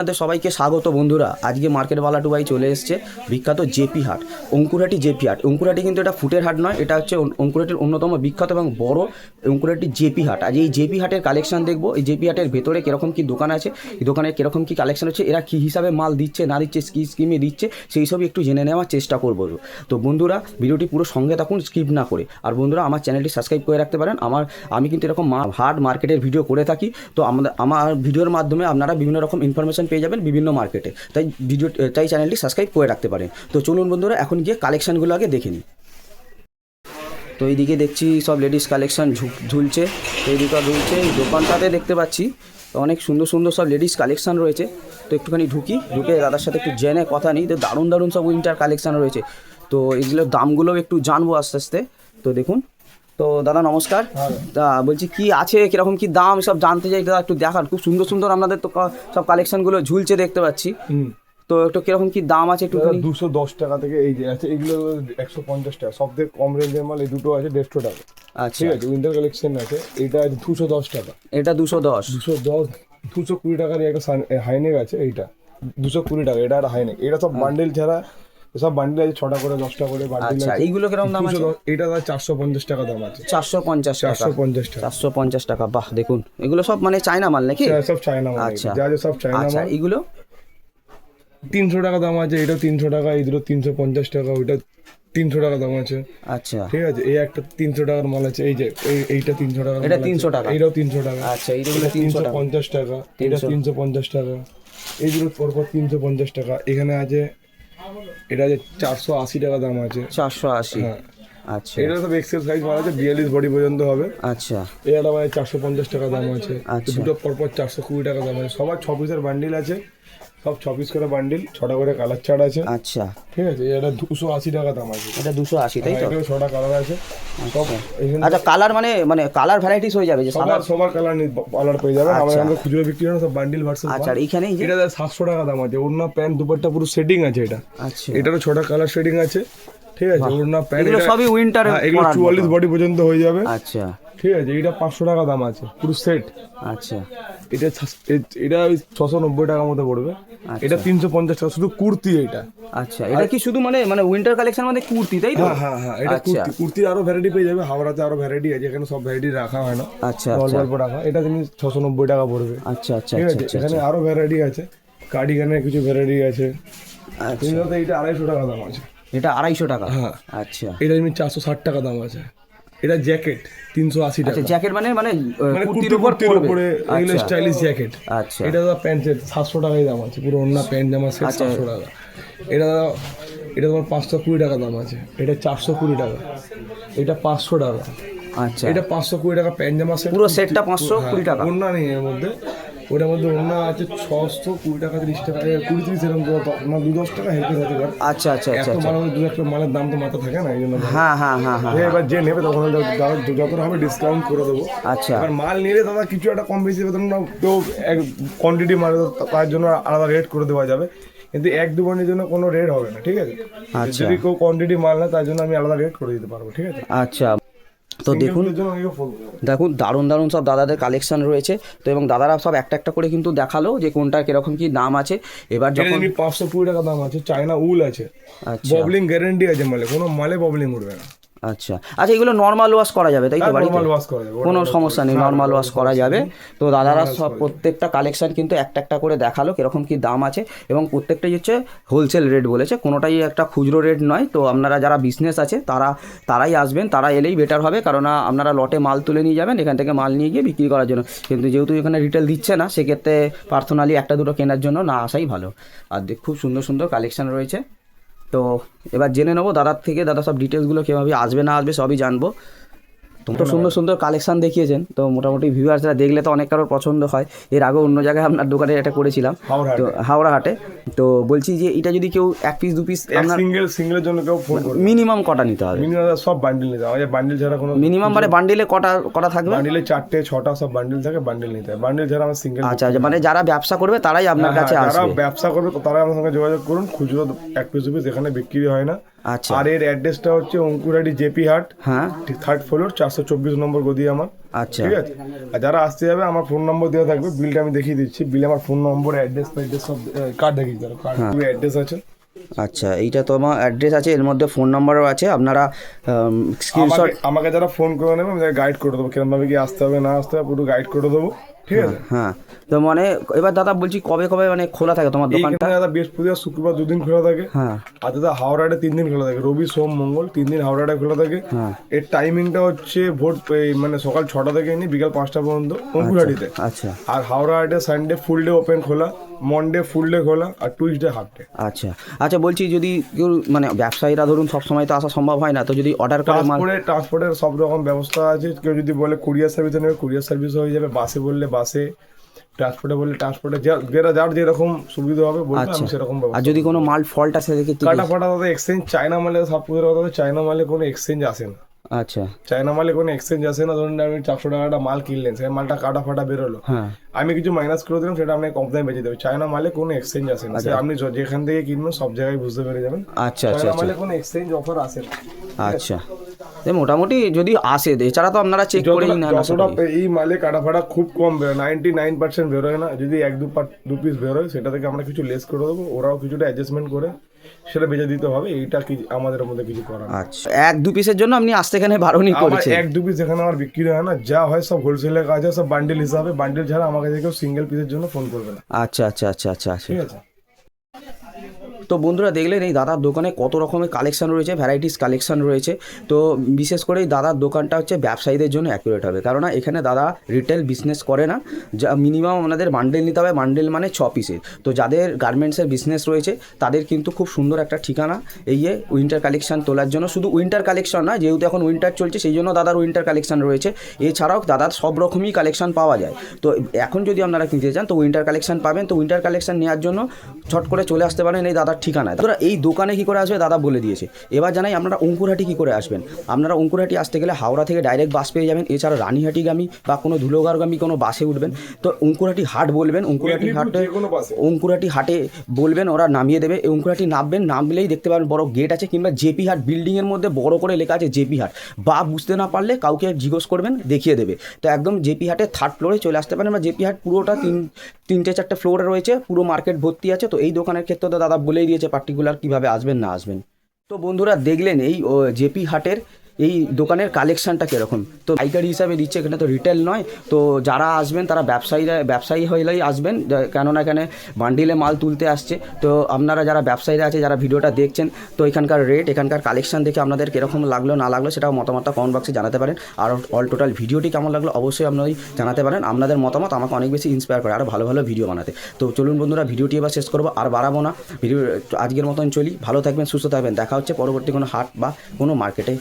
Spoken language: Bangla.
আপনাদের সবাইকে স্বাগত বন্ধুরা। আজকে মার্কেট বালা টুবাই চলে এসেছে বিখ্যাত জেপি হাট অঙ্কুরহাটি জেপি হাট। অঙ্কুরহাটি কিন্তু এটা ফুটের হাট নয়, এটা হচ্ছে অঙ্কুরহাটির অন্যতম বিখ্যাত এবং বড় অঙ্কুরহাটি জেপি হাট। আজ এই জেপি হাটের কালেকশন দেখব, এই জেপি হাটের ভেতরে কীরকম কী দোকান আছে, এই দোকানে কীরকম কী কালেকশন হচ্ছে, এরা কী হিসাবে মাল দিচ্ছে, না দিচ্ছে, কি স্কিমে দিচ্ছে, সেই সবই একটু জেনে নেওয়ার চেষ্টা করব। তো বন্ধুরা, ভিডিওটি পুরো সঙ্গে থাকুন স্কিপ না করে। আর বন্ধুরা, আমার চ্যানেলটি সাবস্ক্রাইব করে রাখতে পারেন। আমার আমি কিন্তু এরকম হাট মার্কেটের ভিডিও করে থাকি। তো আমাদের আমার ভিডিওর মাধ্যমে আপনারা বিভিন্ন রকম ইনফরমেশন পেয়ে যাবেন বিভিন্ন মার্কেটে তাই ভিডিও তাই চ্যানেলটি সাবস্ক্রাইব করে রাখতে পারেন। তো চলুন বন্ধুরা, এখন গিয়ে কালেকশনগুলো আগে দেখে নিই। তো এইদিকে দেখছি সব লেডিস কালেকশন ঝুলছে। এইদিকে ঝুলছে দোকানটাতে দেখতে পাচ্ছি। অনেক সুন্দর সুন্দর সব লেডিস কালেকশান রয়েছে। তো একটুখানি ঢুকি, ঢুকে দাদার সাথে একটু জেনে কথা নিই। তো দারুণ দারুণ সব উইন্টার কালেকশান রয়েছে। তো এগুলোর দামগুলোও একটু জানব আস্তে আস্তে। তো দেখুন তো দাদা নমস্কার। তা বলছি কি আছে? কীরকম কি দাম? সব জানতে চাই দাদা একটু দেখান। খুব সুন্দর সুন্দর আপনাদের তো সব কালেকশনগুলো ঝুলছে দেখতে পাচ্ছি। তো একটু কীরকম কি দাম আছে একটু দুশো দশ টাকা থেকে এই যে আছে এগুলো একশো পঞ্চাশ টাকা। সব থেকে কম রেঞ্জের মাল এই দুটো আছে দেড়শো টাকা। আচ্ছা। ঠিক আছে উইন্টার কালেকশন আছে। এটা আছে দুশো দশ টাকা। এটা দুশো দশ। দুশো দশ দুশো কুড়ি টাকার একটা হাইনেক আছে এইটা। দুশো কুড়ি টাকা এটা একটা হাইনেক এটা সব বান্ডেল ছাড়া সব বান্ডেল আছে ছটা করে দশটা করে বান্ডেল আচ্ছা এইগুলো কীরকম দাম আছে? এটা দাদা চারশো পঞ্চাশ টাকা দাম আছে। চারশো পঞ্চাশ টাকা। চারশো পঞ্চাশ টাকা। চারশো পঞ্চাশ টাকা বাহ দেখুন। এগুলো সব মানে চায়না মাল নাকি? হ্যাঁ, সব চায়না মাল আচ্ছা। যা যা সব চায়না আচ্ছা মাল। এগুলো তিনশো টাকা দাম আছে এটা তিনশো টাকা এই দুটো তিনশো পঞ্চাশ টাকা ওইটা তিনশো টাকা দাম আছে। আচ্ছা। ঠিক আছে এই একটা তিনশো টাকার মাল আছে এই যে এই- এইটা তিনশো টাকার এটা। 300 টাকা। এইটাও তিনশো টাকা। আচ্ছা এইগুলো তিনশো তিনশো পঞ্চাশ টাকা এটা তিনশো পঞ্চাশ টাকা। এইগুলো পরপর তিনশো পঞ্চাশ টাকা। এখানে আছে এটা যে চারশো আশি টাকা দাম আছে। চারশো আশি। হ্যাঁ। আচ্ছা। এটা সব এক্সেল সাইজ মাল আছে বিয়াল্লিশ বডি পর্যন্ত হবে। আচ্ছা। এটা মানে চারশো পঞ্চাশ টাকা দাম আছে। আচ্ছা। দুটো পরপর চারশো কুড়ি টাকা দাম আছে। সবার ছ পিসের বান্ডিল আছে। সব ছ পিস করে বান্ডিল ছটা করে কালার চার্ট আছে। আচ্ছা। ঠিক আছে? এটা দুশো আশি টাকা দাম আছে। এটা দুশো আশি তাই তো? ছটা কালার আছে। সব আচ্ছা। কালার মানে মানে কালার ভ্যারাইটিস হয়ে যাবে যে সবার সবার কালার কালার পেয়ে আমার আচ্ছা। খুচরো বিক্রি হয় সব বান্ডিল ভার্সেস আচ্ছা যে এটা সাতশো টাকা দাম আছে। ওড়না প্যান্ট দুপাট্টা পুরো সেটিং আছে এটা। আচ্ছা। এটারও ছটা কালার সেটিং আছে। ঠিক আছে? ওড়না প্যান্ট সবই উইন্টার এগুলো চুয়াল্লিশ বডি পর্যন্ত হয়ে যাবে। আচ্ছা। ঠিক আছে এটা পাঁচশো টাকা দাম আছে পুরো সেট আচ্ছা। এটা এটা ওই ছশো নব্বই টাকার মতো পড়বে। এটা তিনশো পঞ্চাশ টাকা শুধু কুর্তি এটা। আচ্ছা এটা কি শুধু মানে মানে উইন্টার কালেকশন মানে কুর্তি তাই তো? হ্যাঁ হ্যাঁ হ্যাঁ এটা আচ্ছা। কুর্তি কুর্তির আরও ভ্যারাইটি পেয়ে যাবে হাওড়াতে আরও ভ্যারাইটি আছে এখানে সব ভ্যারাইটি রাখা হয় না। আচ্ছা অল্প আচ্ছা। অল্প রাখা এটা তুমি ছশো নব্বই টাকা পড়বে। আচ্ছা আচ্ছা ঠিক আচ্ছা আছে আচ্ছা এখানে আরও ভ্যারাইটি আছে। কার্ডিগানের কিছু ভ্যারাইটি আছে। আচ্ছা। এটা আড়াইশো টাকা দাম আছে। এটা আড়াইশো টাকা? হ্যাঁ। আচ্ছা। এটা তুমি চারশো ষাট টাকা দাম আছে। এটা জ্যাকেট তিনশো আশি টাকা। আচ্ছা জ্যাকেট মানে মানে মানে কুর্তির উপর পরবে? এগুলো আচ্ছা। Stylish jacket. আচ্ছা। এটা দাদা প্যান্ট সেট সাতশো টাকাই দাম আছে পুরো অন্য প্যান্ট জামা সেট আচ্ছা। সাতশো টাকা। এটা দাদা এটা তোমার পাঁচশো কুড়ি টাকা দাম আছে এটা চারশো কুড়ি টাকা। এটা পাঁচশো টাকা। আচ্ছা। এটা পাঁচশো কুড়ি টাকা প্যান্ট জামা সেট পুরো সেটটা পাঁচশো কুড়ি টাকা। অন্য নেই এর মধ্যে। ওটার মধ্যে অন্য আছে ছশো কুড়ি টাকা তিরিশ টাকা কুড়ি তিরিশ এরকম না দু দশ টাকা হেল্পের হতে পারে। আচ্ছা আচ্ছা আচ্ছা আচ্ছা। দু একটা মালের দাম তো মাথা থাকে না এই জন্য হ্যাঁ হ্যাঁ হ্যাঁ হ্যাঁ এবার যে নেবে তখন যতটা হবে ডিসকাউন্ট করে দেবো। আচ্ছা। এবার মাল নিলে দাদা কিছু একটা কম বেশি হবে না কেউ এক কোয়ান্টিটি মাল তার জন্য আলাদা রেট করে দেওয়া যাবে। কিন্তু এক দু বন্ডের জন্য কোনো রেট হবে না ঠিক আছে? আচ্ছা। যদি কেউ কোয়ান্টিটি মাল না তার জন্য আমি আলাদা রেট করে দিতে পারব ঠিক আছে? আচ্ছা। তো দেখুন দেখুন দারুণ দারুণ সব দাদাদের কালেকশন রয়েছে। তো এবং দাদারা সব একটা একটা করে কিন্তু দেখাল যে কোনটা কীরকম কি দাম আছে। এবার যখন পাঁচশো কুড়ি টাকা দাম আছে চায়না উল আছে। আচ্ছা। ববলিং গ্যারেন্টি আছে মালে কোনো মালে ববলিং উঠবে না। আচ্ছা। আচ্ছা এগুলো নর্মাল ওয়াশ করা যাবে তাই তো বাড়িতে? করা যাবে কোনো সমস্যা নেই নর্মাল ওয়াশ করা যাবে। তো দাদারা সব প্রত্যেকটা কালেকশন কিন্তু একটা একটা করে দেখাল কীরকম কি দাম আছে এবং প্রত্যেকটাই হচ্ছে হোলসেল রেট বলেছে কোনোটাই একটা খুচরো রেট নয়। তো আপনারা যারা বিজনেস আছে তারা তারাই আসবেন তারা এলেই বেটার হবে কারণ আপনারা লটে মাল তুলে নিয়ে যাবেন এখান থেকে মাল নিয়ে গিয়ে বিক্রি করার জন্য। কিন্তু যেহেতু এখানে রিটেল দিচ্ছে না সেক্ষেত্রে পার্সোনালি একটা দুটো কেনার জন্য না আসাই ভালো। আর দেখ খুব সুন্দর সুন্দর কালেকশন রয়েছে। তো এবার জেনে নেব দাদার থেকে, দাদা সব ডিটেলসগুলো কীভাবে আসবে না আসবে সবই জানব। তো সুন্দর সুন্দর কালেকশন দেখিয়েছেন। তো মোটামুটি ভিউয়ার্সরা দেখলে তো অনেক কারোর পছন্দ হয়। এর আগে অন্য জায়গায় আপনার দোকানে এটা করেছিলাম। তো হাওড়া হাটে তো বলছি যে এটা যদি কেউ এক পিস দু পিস সিঙ্গেল সিঙ্গেলের জন্য কেউ ফোন করবে মিনিমাম কটা নিতে হবে? মিনিমাম সব বান্ডিল নিতে হবে। বান্ডিল ছাড়া কোনো মিনিমাম মানে বান্ডিলে কটা কটা থাকবে? বান্ডিলে চারটে ছটা সব বান্ডিল থাকে বান্ডিল নিতে হবে। বান্ডিল ছাড়া আমার সিঙ্গেল আচ্ছা আচ্ছা মানে যারা ব্যবসা করবে তারাই আপনার কাছে আসবে যারা ব্যবসা করবে তারা আমার সঙ্গে যোগাযোগ করুন। খুচরো এক পিস দু পিস এখানে বিক্রি হয় না। আচ্ছা। আর এর অ্যাড্রেসটা হচ্ছে অঙ্কুরাটি জেপি হাট হ্যাঁ। থার্ড ফ্লোর চারশো চব্বিশ নম্বর গদি আমার। আচ্ছা। ঠিক আছে? আর যারা আসতে যাবে আমার ফোন নম্বর দেওয়া থাকবে বিলটা আমি দেখিয়ে দিচ্ছি। বিল আমার ফোন নম্বর অ্যাড্রেস ফ্যাড্রেস সব কার্ড দেখিয়ে দেবো কার্ড অ্যাড্রেস আছে। আচ্ছা এইটা তো আমার অ্যাড্রেস আছে এর মধ্যে ফোন নাম্বারও আছে। আপনারা স্ক্রিনশট আমাকে যারা ফোন করে নেবে আমি গাইড করে দেবো। কেমনভাবে কি আসতে হবে না আসতে হবে পুরো গাইড করে দেবো। ঠিক আছে? হ্যাঁ তো মানে এবার দাদা বলছি কবে কবে মানে খোলা থাকে তোমার দোকানটা? দাদা বৃহস্পতিবার শুক্রবার দুদিন খোলা থাকে। হ্যাঁ। আর দাদা হাওড়াটে তিন দিন খোলা থাকে রবি সোম মঙ্গল তিন দিন হাওড়াটে খোলা থাকে। হ্যাঁ। এর টাইমিংটা হচ্ছে ভোর মানে সকাল ছটা থেকে নিয়ে বিকাল পাঁচটা পর্যন্ত অঙ্কুরহাটিতে আচ্ছা আর হাওড়া হাটে সানডে ফুল ডে ওপেন খোলা। মন্ডে ফুল ডে খোলা আর টুইসডে হাফ ডে আচ্ছা। আচ্ছা বলছি যদি কেউ মানে ব্যবসায়ীরা ধরুন সব সময় তো আসা সম্ভব হয় না তো যদি অর্ডার করে ট্রান্সপোর্টে ট্রান্সপোর্টের সব রকম ব্যবস্থা আছে। কেউ যদি বলে কুরিয়ার সার্ভিসে নেবে কুরিয়ার সার্ভিস হয়ে যাবে। বাসে বললে বাসে ট্রান্সপোর্টে বললে ট্রান্সপোর্টে যেটা যার যেরকম সুবিধা হবে বলবে আমি আচ্ছা। সেরকম আর যদি কোনো মাল ফল্ট আসে দেখে কাটা ফাটা দাদা এক্সচেঞ্জ চায়না মালে সব পুজোর কথা চায়না মালে কোনো এক্সচেঞ্জ আসে না। আচ্ছা। চায়না মালে কোনো এক্সচেঞ্জ আসে না ধরুন আপনি চারশো টাকাটা মাল কিনলেন সেই মালটা কাটা ফাটা বেরোলো। হ্যাঁ। আমি কিছু মাইনাস করে দিলাম সেটা আপনাকে কোম্পানি বেঁচে দেবে। চায়না মালে কোনো এক্সচেঞ্জ আসে না। আপনি যেখান থেকে কিনবেন সব জায়গায় বুঝতে পেরে যাবেন। আচ্ছা আচ্ছা চায়না আচ্ছা। মালে কোনো এক্সচেঞ্জ অফার আসে না। আচ্ছা। মোটামুটি যদি আসে এছাড়া তো আপনারা চেক করেই যতটা এই মালে কাটা ফাটা খুব কম বেরোয় নাইনটি নাইন পার্সেন্ট বেরোয় না। যদি এক দু দু পিস বেরোয় সেটা থেকে আমরা কিছু লেস করে দেবো। ওরাও কিছুটা অ্যাডজাস্টমেন্ট করে সেটা ভেজে দিতে হবে এইটা কি আমাদের মধ্যে কিছু করার আচ্ছা এক দু পিসের জন্য আপনি আসতে এখানে বারণই করেছেন। এক দু পিস এখানে আমার বিক্রি হয় না যা হয় সব হোলসেলের কাজ হয় সব বান্ডেল হিসাবে বান্ডেল ছাড়া আমাকে কাছে কেউ সিঙ্গেল পিসের জন্য ফোন করবে না। আচ্ছা আচ্ছা আচ্ছা আচ্ছা আচ্ছা। ঠিক আছে? তো বন্ধুরা দেখলেন এই দাদার দোকানে কত রকমের কালেকশন রয়েছে ভ্যারাইটিস কালেকশন রয়েছে। তো বিশেষ করে এই দাদার দোকানটা হচ্ছে ব্যবসায়ীদের জন্য অ্যাকুরেট হবে। কারণ এখানে দাদা রিটেল বিজনেস করে না। যা মিনিমাম ওনাদের বান্ডেল নিতে হবে বান্ডেল মানে ছ পিসের তো যাদের গার্মেন্টসের বিজনেস রয়েছে, তাদের কিন্তু খুব সুন্দর একটা ঠিকানা এই উইন্টার কালেকশন তোলার জন্য। শুধু উইন্টার কালেকশন না যেহেতু এখন উইন্টার চলছে, সেই জন্য দাদার উইন্টার কালেকশন রয়েছে। এছাড়াও দাদার সব রকমই কালেকশন পাওয়া যায়। তো এখন যদি আপনারা কিনতে চান, তো উইন্টার কালেকশন পাবেন। তো উইন্টার কালেকশন নেওয়ার জন্য ছট করে চলে আসতে পারেন এই দাদার ঠিকানায়। তোরা এই দোকানে কি করে আসবে দাদা বলে দিয়েছে। এবার জানাই আপনারা অঙ্কুরহাটি কি করে আসবেন। আপনারা অঙ্কুরহাটি আসতে গেলে হাওড়া থেকে ডাইরেক্ট বাস পেয়ে যাবেন। এছাড়া রানীহাটিগামী বা কোনো ধুলোগারগামী কোনো বাসে উঠবেন। তো অঙ্কুরহাটি হাট বলবেন অঙ্কুরহাটি হাটে অঙ্কুরাটি হাটে বলবেন ওরা নামিয়ে দেবে। এই অঙ্কুরাটি নামবেন নামলেই দেখতে পাবেন বড় গেট আছে কিংবা জেপি হাট বিল্ডিংয়ের মধ্যে বড় করে লেখা আছে জেপি হাট। বা বুঝতে না পারলে কাউকে জিজ্ঞেস করবেন দেখিয়ে দেবে। তো একদম জেপি হাটের থার্ড ফ্লোরে চলে আসতে পারেন। বা জেপি হাট পুরোটা তিন তিনটে চারটে ফ্লোরে রয়েছে। পুরো মার্কেট ভর্তি আছে। তো এই দোকানের ক্ষেত্রে তো দাদা বলেই দিয়েছে পার্টিকুলার কীভাবে আসবেন না আসবেন। তো বন্ধুরা দেখলেন এই জেপি হাটের এই দোকানের কালেকশনটা কীরকম? তো পাইকারি হিসাবে দিচ্ছে, এখানে তো রিটেল নয়। তো যারা আসবেন, তারা ব্যবসায়ীরা, ব্যবসায়ী হলেই আসবেন। কেননা এখানে বান্ডিলে মাল তুলতে আসছে। তো আপনারা যারা ব্যবসায়ীরা আছে, যারা ভিডিওটা দেখছেন, তো এখানকার রেট এখানকার কালেকশন দেখে আপনাদের কীরকম লাগল, না লাগল, সেটাও মতামতটা কমেন্ট বক্সে জানাতে পারেন। আর অল টোটাল ভিডিওটি কেমন লাগল, অবশ্যই আপনারাই জানাতে পারেন। আপনাদের মতামত আমাকে অনেক বেশি ইন্সপায়ার করে আরও ভালো ভালো ভিডিও বানাতে। তো চলুন বন্ধুরা ভিডিওটি এবার শেষ করব, আর বাড়াবো না। ভিডিও আজকের মতন চলি। ভালো থাকবেন, সুস্থ থাকবেন। দেখা হচ্ছে পরবর্তী কোনো হাট বা কোনো মার্কেটে